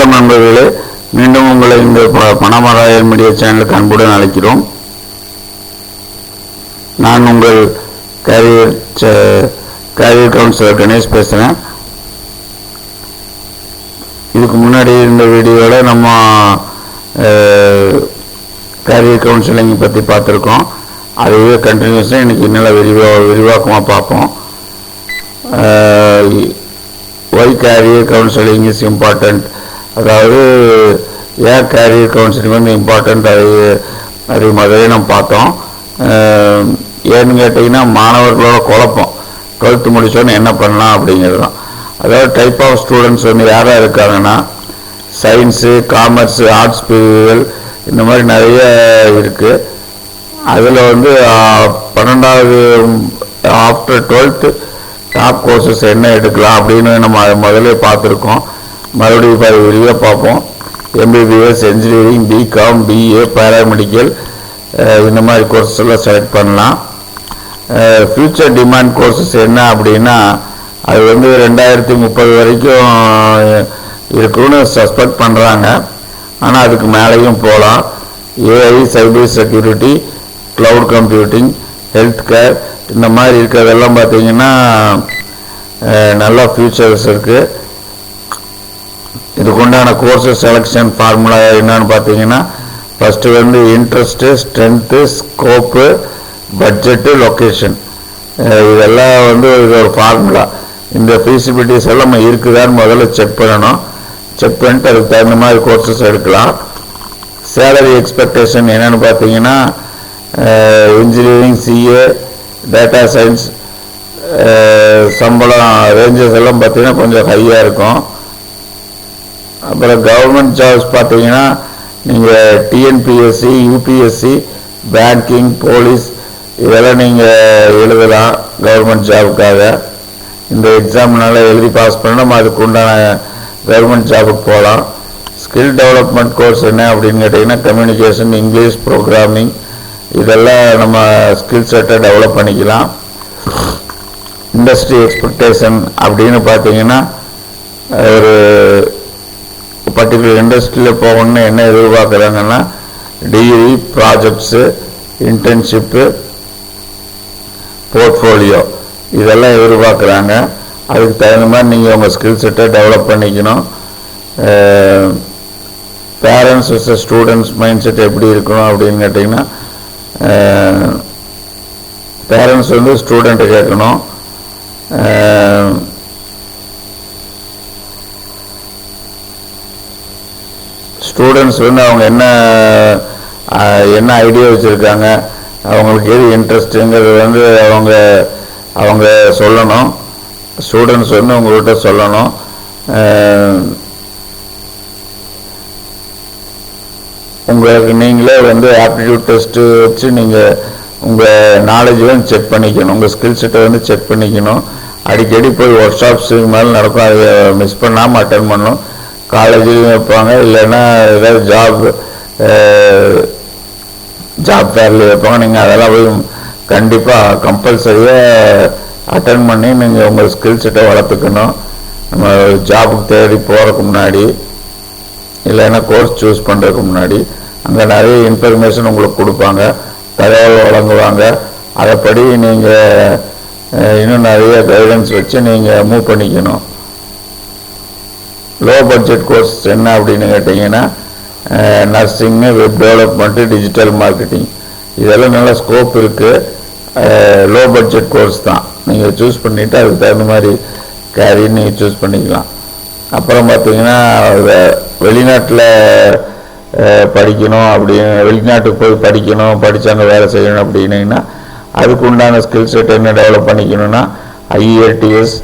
வணக்கம் நண்பர்களே. மீண்டும் உங்களை இந்த ப- பணமராயர் மீடியா சேனலுக்கு அன்புடன் அழைக்கிறோம். நான் உங்கள் கேரியர் கேரியர் கவுன்சிலர் கணேஷ் பேசுகிறேன் இதுக்கு முன்னாடி இந்த வீடியோவில் நம்ம கேரியர் கவுன்சிலிங் பற்றி பார்த்துருக்கோம். அதுவே கண்டினியூஸாக இன்றைக்கி நல்லா விரிவா விரிவாக்கமாக பார்ப்போம். Why career counselling is important அதாவது ஏன் கேரியர் கவுன்சிலிங் வந்து இம்பார்ட்டண்ட் அது அது முதலே நம்ம பார்த்தோம். ஏன்னு கேட்டிங்கன்னா மாணவர்களோட குழப்பம். டுவெல்த்து முடித்தோன்னு என்ன பண்ணலாம் அப்படிங்கிறது தான் அதாவது டைப் ஆஃப் ஸ்டூடெண்ட்ஸ் வந்து யாராக இருக்காங்கன்னா சயின்ஸு காமர்ஸு ஆர்ட்ஸ் பிரிவுகள் இந்த மாதிரி நிறைய இருக்குது அதில் வந்து பன்னெண்டாவது ஆஃப்டர் டுவெல்த்து டாப் கோர்சஸ் என்ன எடுக்கலாம் அப்படின்னு நம்ம முதலே முதல்ல பார்த்துருக்கோம். மறுபடியும் இப்போ விரிவாக பார்ப்போம். MBBS engineering BCom BA paramedical இந்த மாதிரி கோர்சஸ் எல்லாம் செலக்ட் பண்ணலாம். ஃப்யூச்சர் டிமாண்ட் கோர்சஸ் என்ன அப்படின்னா அது வந்து ரெண்டாயிரத்தி முப்பது வரைக்கும் இருக்குன்னு சஸ்பெக்ட் பண்ணுறாங்க ஆனால் அதுக்கு மேலேயும் போகலாம். AI cyber security cloud computing health care இந்த மாதிரி இருக்கிறதெல்லாம் பார்த்திங்கன்னா நல்லா ஃப்யூச்சர்ஸ் ஃபியூச்சர்ஸ் இருக்குது இதுக்குண்டான கோர்ஸஸ் செலெக்ஷன் ஃபார்முலா என்னன்னு பார்த்தீங்கன்னா ஃபஸ்ட்டு வந்து interest strength scope budget location இதெல்லாம் வந்து இது ஒரு ஃபார்முலா இந்த ஃபீசிபிலிட்டிஸ் எல்லாம் நம்ம இருக்குதான்னு முதல்ல செக் பண்ணணும். செக் பண்ணிட்டு அதுக்கு தகுந்த மாதிரி கோர்சஸ் எடுக்கலாம். சேலரி எக்ஸ்பெக்டேஷன் என்னென்னு பார்த்தீங்கன்னா இன்ஜினியரிங் சிஏ டேட்டா சயின்ஸ் சம்பளம் ரேஞ்சஸ் எல்லாம் பார்த்தீங்கன்னா கொஞ்சம் ஹையாக இருக்கும். அப்புறம் கவர்மெண்ட் ஜாப்ஸ் பார்த்தீங்கன்னா நீங்கள் டிஎன்பிஎஸ்சி யூபிஎஸ்சி பேங்கிங் போலீஸ் இதெல்லாம் நீங்கள் எழுதலாம் கவர்மெண்ட் ஜாபுக்காக இந்த எக்ஸாம்னால எழுதி பாஸ் பண்ணால் நம்ம அதுக்கு உண்டான கவர்மெண்ட் ஜாபுக்கு போகலாம். ஸ்கில் டெவலப்மெண்ட் கோர்ஸ் என்ன அப்படின்னு கேட்டிங்கன்னா கம்யூனிகேஷன் இங்கிலீஷ் ப்ரோக்ராமிங் இதெல்லாம் நம்ம ஸ்கில் செட்டை டெவலப் பண்ணிக்கலாம். இண்டஸ்ட்ரி எக்ஸ்பெக்டேஷன் அப்படின்னு பார்த்தீங்கன்னா ஒரு பர்டிகுலர் இண்டஸ்ட்ரியில் போகணும்னு என்ன எதிர்பார்க்குறாங்கன்னா டிகிரி ப்ராஜெக்ட்ஸு இன்டர்ன்ஷிப்பு போர்ட்ஃபோலியோ இதெல்லாம் எதிர்பார்க்குறாங்க. அதுக்கு தகுந்த மாதிரி நீங்கள் உங்கள் ஸ்கில் செட்டை டெவலப் பண்ணிக்கணும். Parents with students mind set எப்படி இருக்கணும் அப்படின்னு கேட்டிங்கன்னா பேரண்ட்ஸ் வந்து ஸ்டூடெண்ட்டை கேட்கணும். ஸ்டூடெண்ட்ஸ் வந்து அவங்க என்ன என்ன ஐடியா வச்சுருக்காங்க அவங்களுக்கு எது இன்ட்ரெஸ்ட்டுங்கிறது வந்து அவங்க அவங்க சொல்லணும். ஸ்டூடெண்ட்ஸ் வந்து உங்கள்கிட்ட சொல்லணும். உங்களுக்கு நீங்களே வந்து ஆப்டிடியூட் டெஸ்ட்டு வச்சு நீங்கள் உங்கள் நாலேஜ் வந்து செக் பண்ணிக்கணும். உங்கள் ஸ்கில் செட்டை வந்து செக் பண்ணிக்கணும். அடிக்கடி போய் ஒர்க் ஷாப்ஸ் இது மாதிரி நடக்கும். அதை மிஸ் பண்ணாமல் அட்டன் பண்ணணும். காலேஜ்லேயும் வைப்பாங்க இல்லைன்னா ஏதாவது ஜாப் ஜாப் ஃபேர்லேயும் வைப்பாங்க. நீங்கள் அதெல்லாம் போய் கண்டிப்பாக கம்பல்சரியாக அட்டன் பண்ணி நீங்கள் உங்கள் ஸ்கில் செட்டை வளர்த்துக்கணும். நம்ம ஜாபுக்கு தேடி போகிறதுக்கு முன்னாடி இல்லைன்னா கோர்ஸ் சூஸ் பண்ணுறதுக்கு முன்னாடி அங்கே நிறைய இன்ஃபர்மேஷன் உங்களுக்கு கொடுப்பாங்க தகவல் வழங்குவாங்க. அதைப்படி நீங்கள் இன்னும் நிறைய கைடன்ஸ் வச்சு நீங்கள் மூவ் பண்ணிக்கணும். லோ பட்ஜெட் கோர்ஸ் என்ன அப்படின்னு கேட்டிங்கன்னா nursing web development digital marketing இதெல்லாம் நல்ல ஸ்கோப் இருக்குது லோ பட்ஜெட் கோர்ஸ் தான். நீங்கள் சூஸ் பண்ணிவிட்டு அதுக்கு தகுந்த மாதிரி கேரியர் நீங்கள் சூஸ் பண்ணிக்கலாம். அப்புறம் பார்த்தீங்கன்னா வெளிநாட்டில் படிக்கணும் அப்படின்னு வெளிநாட்டுக்கு போய் படிக்கணும் படித்தாங்க வேலை செய்யணும் அப்படின்னிங்கன்னா அதுக்கு உண்டான ஸ்கில் செட் என்ன டெவலப் பண்ணிக்கணும்னா ஐஏடிஎஸ்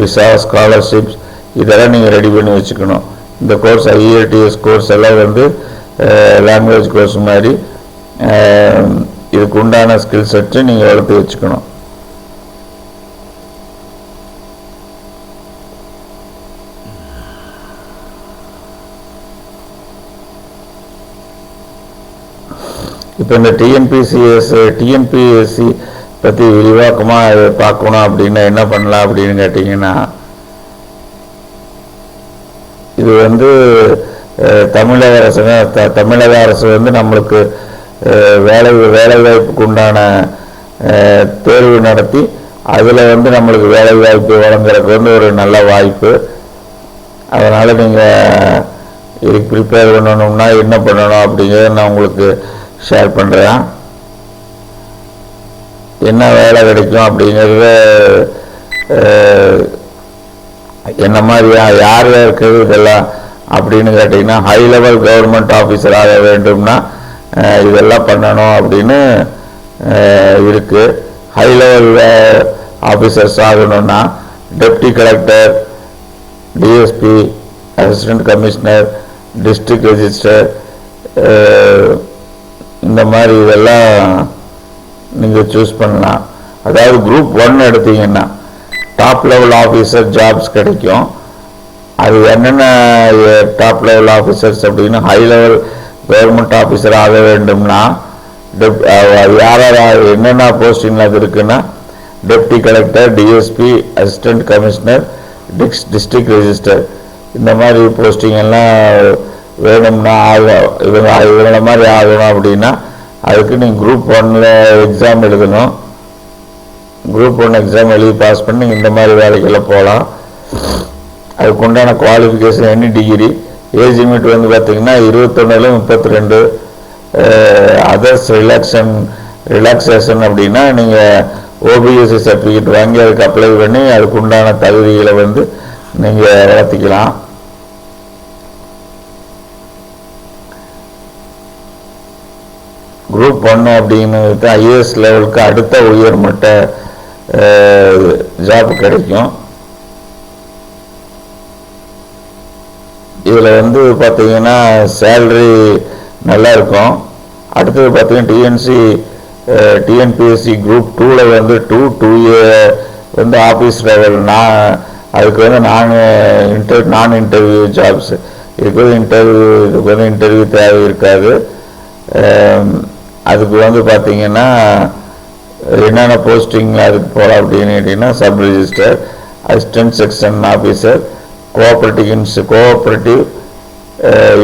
விசா ஸ்காலர்ஷிப்ஸ் இதெல்லாம் நீங்கள் ரெடி பண்ணி வச்சுக்கணும். இந்த கோர்ஸ் ஐஏடிஎஸ் கோர்ஸ் எல்லாம் வந்து லாங்குவேஜ் கோர்ஸ் மாதிரி இதுக்கு உண்டான ஸ்கில் செட்டு நீங்கள் வளர்த்து வச்சுக்கணும். இப்போ இந்த டிஎன்பிசிஎஸ் டிஎன்பிஎஸ்சி பற்றி விரிவாக்கமாக பார்க்கணும் அப்படின்னா என்ன பண்ணலாம் அப்படின்னு கேட்டிங்கன்னா இது வந்து தமிழக அரசு த- தமிழக அரசு வந்து நம்மளுக்கு வேலை வேலைவாய்ப்புக்கு உண்டான தேர்வு நடத்தி அதில் வந்து நம்மளுக்கு வேலைவாய்ப்பு வழங்குறதுக்கு வந்து ஒரு நல்ல வாய்ப்பு. அதனால் நீங்கள் இதுக்கு ப்ரிப்பேர் பண்ணணும்னா என்ன பண்ணணும் அப்படிங்கிறத நான் உங்களுக்கு ஷேர் பண்ணுறேன் என்ன வேலை கிடைக்கும் அப்படிங்கிறத என்ன மாதிரியா யார் இருக்கிறது இதெல்லாம் அப்படின்னு கேட்டிங்கன்னா ஹை லெவல் கவர்மெண்ட் ஆஃபீஸர் ஆக வேண்டும்னா இதெல்லாம் பண்ணணும் அப்படின்னு இருக்குது இருக்கு. ஹை லெவல் ஆஃபீஸர்ஸ் ஆகணும்னா deputy collector DSP assistant commissioner district register இந்த மாதிரி இதெல்லாம் நீங்கள் சூஸ் பண்ணலாம். அதாவது குரூப் ஒன் எடுத்தீங்கன்னா டாப் லெவல் ஆஃபீஸர் ஜாப்ஸ் கிடைக்கும். அது என்னென்ன டாப் லெவல் ஆஃபீஸர்ஸ் அப்படின்னு ஹை லெவல் கவர்மெண்ட் ஆஃபீஸர் ஆக வேண்டும்னா டெப் அது யார் யார் என்னென்ன போஸ்டிங் அது இருக்குன்னா deputy collector DSP assistant commissioner Dix district register இந்த மாதிரி போஸ்டிங் எல்லாம் வேணும்னா ஆகும் இவங்க இவங்கள மாதிரி ஆகணும் அப்படின்னா அதுக்கு நீங்கள் குரூப் ஒன்ல எக்ஸாம் எழுதணும். குரூப் ஒன் எக்ஸாம் எழுதி பாஸ் பண்ணி இந்த மாதிரி வேலைக்கெல்லாம் போகலாம். அதுக்கு உண்டான qualification any degree age limit வந்து பார்த்தீங்கன்னா இருபத்தொன்னுல முப்பத்தி ரெண்டு அதர்ஸ் ரிலாக்ஷன் ரிலாக்ஸேஷன் அப்படின்னா நீங்கள் ஓபிஎஸ்சி சர்டிஃபிகேட் வாங்கி அதுக்கு அப்ளை பண்ணி அதுக்கு உண்டான தகுதிகளை வந்து நீங்கள் வளர்த்திக்கலாம். குரூப் ஒன்று அப்படின்னு ஐஏஎஸ் லெவலுக்கு அடுத்த உயர்மட்ட ஜாப் கிடைக்கும். இதில் வந்து பார்த்தீங்கன்னா சேல்ரி நல்லா இருக்கும் அடுத்தது பார்த்தீங்கன்னா டிஎன்சி டிஎன்பிஎஸ்சி குரூப் டூவில் வந்து டூ டூ ஏ வந்து ஆஃபீஸ் லெவல் நான் அதுக்கு வந்து நான் இன்டர் நான் இன்டர்வியூ ஜாப்ஸ் இதுக்கு வந்து இன்டர்வியூ இதுக்கு வந்து இன்டர்வியூ தேவை இருக்காது. அதுக்கு வந்து பார்த்தீங்கன்னா என்னென்ன போஸ்டிங்லாம் அதுக்கு போகலாம் அப்படின்னு கேட்டிங்கன்னா sub register assistant section officer cooperative இன்ஸ் cooperative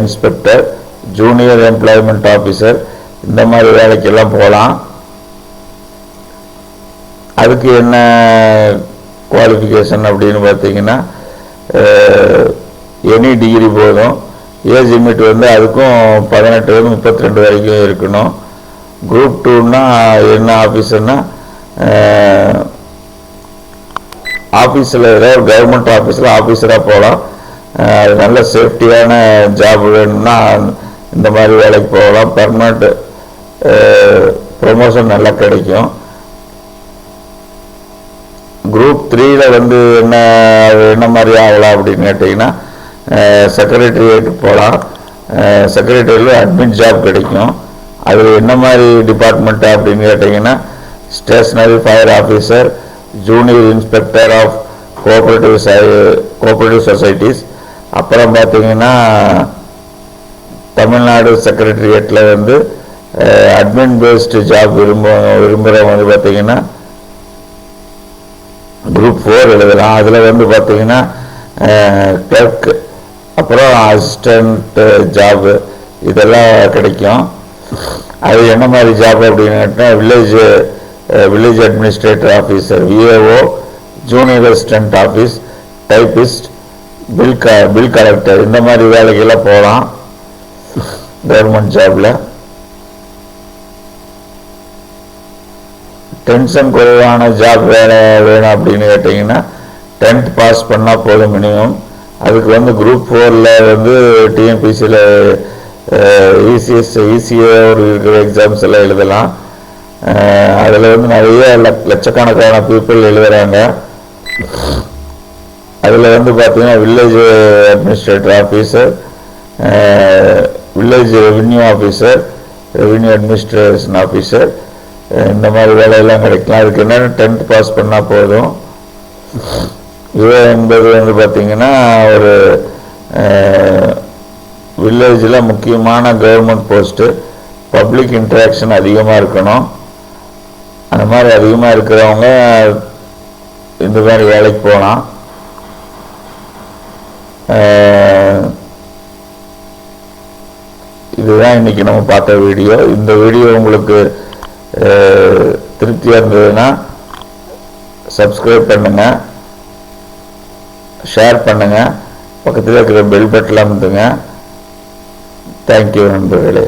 inspector junior employment officer இந்த மாதிரி வேலைக்கெல்லாம் போகலாம் அதுக்கு என்ன குவாலிஃபிகேஷன் அப்படின்னு பார்த்தீங்கன்னா uh, எனி டிகிரி போதும். ஏஜ் லிமிட் வந்து அதுக்கும் பதினெட்டுலேருந்து முப்பத்தி ரெண்டு வரைக்கும் இருக்கணும். குரூப் டூன்னா என்ன ஆஃபீஸர்னா ஆஃபீஸில் ஏதாவது கவர்மெண்ட் ஆஃபீஸில் ஆஃபீஸராக போகலாம் அது நல்ல சேஃப்டியான ஜாப் வேணும்னா இந்த மாதிரி வேலைக்கு போகலாம். பர்மனெண்ட் ப்ரொமோஷன் நல்லா கிடைக்கும். குரூப் த்ரீயில் வந்து என்ன என்ன மாதிரி ஆகலாம் அப்படின்னு கேட்டிங்கன்னா செக்ரட்டரியேட் போகலாம் செக்ரட்டரியில் அட்மின் ஜாப் கிடைக்கும். அது என்ன மாதிரி டிபார்ட்மெண்ட்டு அப்படின்னு கேட்டிங்கன்னா stationery fire officer junior inspector of cooperative cooperative societies அப்புறம் பார்த்திங்கன்னா தமிழ்நாடு செக்ரட்டரியேட்டில் வந்து அட்மின் பேஸ்டு ஜாப் விரும்ப விரும்புகிறவங்க வந்து பார்த்திங்கன்னா குரூப் ஃபோர் எழுதலாம். அதில் வந்து பார்த்தீங்கன்னா கிளர்க் அப்புறம் அசிஸ்டண்ட்டு ஜாபு இதெல்லாம் கிடைக்கும். அது என்ன மாதிரி ஜாப் அப்படின்னு கேட்டால் village village administrator officer VAO junior assistant office typist bill க பில் கலெக்டர் இந்த மாதிரி வேலைக்கெல்லாம் போகலாம் கவர்மெண்ட் ஜாபில் டென்ஷன் குறைவான ஜாப் வேலை வேணும் அப்படின்னு கேட்டிங்கன்னா டென்த் பாஸ் பண்ணால் போதும் மினிமம் அதுக்கு வந்து குரூப் ஃபோரில் வந்து டிஎன்பிசியில் இசிஎஸ் இசிஏ ஒரு இருக்கிற எக்ஸாம்ஸ் எல்லாம் எழுதலாம். அதில் வந்து நிறைய லட்சக்கணக்கான பீப்புள் எழுதுகிறாங்க அதில் வந்து பார்த்தீங்கன்னா village administrator officer village revenue officer revenue administration officer இந்த மாதிரி வேலையெல்லாம் கிடைக்கலாம். அதுக்கு என்னென்ன டென்த் பாஸ் பண்ணால் போதும்? இது என்பது வந்து பார்த்தீங்கன்னா ஒரு வில்லேஜில் முக்கியமான கவர்மெண்ட் போஸ்ட்டு பப்ளிக் இன்ட்ராக்ஷன் அதிகமாக இருக்கணும். அந்த மாதிரி அதிகமாக இருக்கிறவங்க இந்த மாதிரி வேலைக்கு போகலாம். இதுதான் இன்னைக்கு நம்ம பார்த்த வீடியோ இந்த வீடியோ உங்களுக்கு திருப்தியாக திருப்தியா இருந்ததுன்னா சப்ஸ்கிரைப் பண்ணுங்க. ஷேர் பண்ணுங்க. பக்கத்தில் இருக்கிற பெல் பட்டன்லாம் அமுத்துங்க. தேங்க்யூ நண்பர்களே